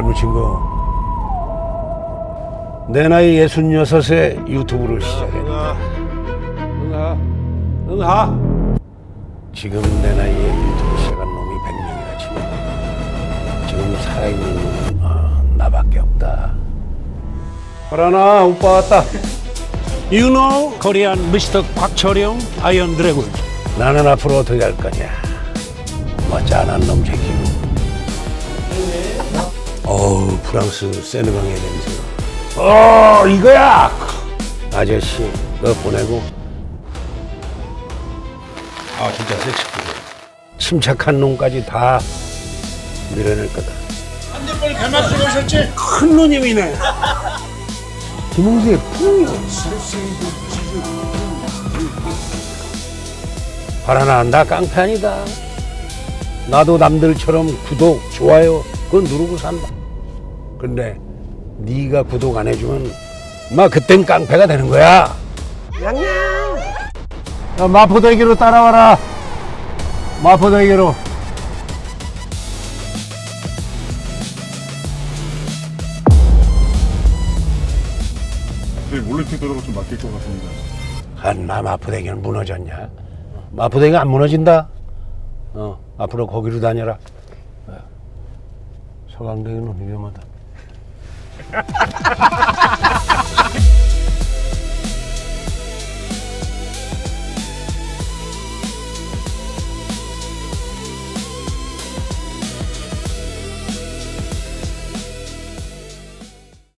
젊은 친구. 내 나이 66에 유튜브를 시작했다. 응하 응하 지금 내 나이에 유튜브 시작한 놈이 100명이나 치면 지금 살아있는 놈은 어, 나밖에 없다. 파라나 오빠 왔다 You know Korean Mr. 곽철용 아이언 드래곤. 나는 앞으로 어떻게 할 거냐? 뭐 짠한 놈 새끼고. 어우 프랑스 세느강의 냄새. 어 이거야. 아저씨 너 보내고. 아 진짜 섹시해. 침착한 놈까지 다 밀어낼 거다. 한대벌 개만 쓰고 오셨지? 큰 누님이네. 김홍수의 풍요. 바라나 나 깡패 아니다. 나도 남들처럼 구독, 좋아요 그건 누르고 산다. 근데 네가 구독 안 해주면 막 그땐 깡패가 되는 거야. 야, 마포대교로 따라와라 마포대교로 네, 몰래팅 도로가 좀 막힐 것 같습니다. 한마 마포대교는 무너졌냐? 마포대교 안 무너진다. 어 앞으로 거기로 다녀라. 어. 서강대교는 위험하다. Ha ha ha ha!